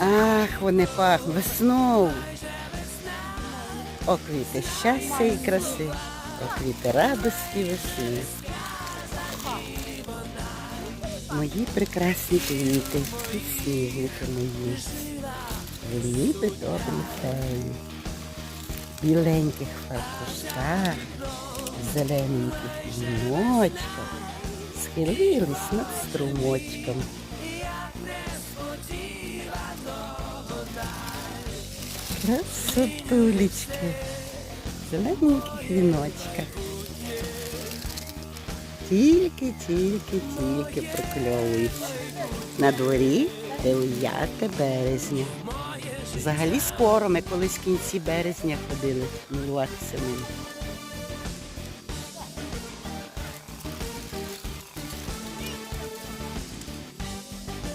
Ах, вони пахнуть весною. О, квіти щастя і краси, о, квіти радості і весни. Мої прекрасні квіти, підсніжники мої, ви ніби добрі феї, біленьких фаркушках, зелененьких віночках, схилились над струмочком. Красотулечки, в зелененьких віночках. Тільки, тільки, тільки прокльовуються. На дворі 9 березня. Взагалі скоро ми колись в кінці березня ходили милуватися ними.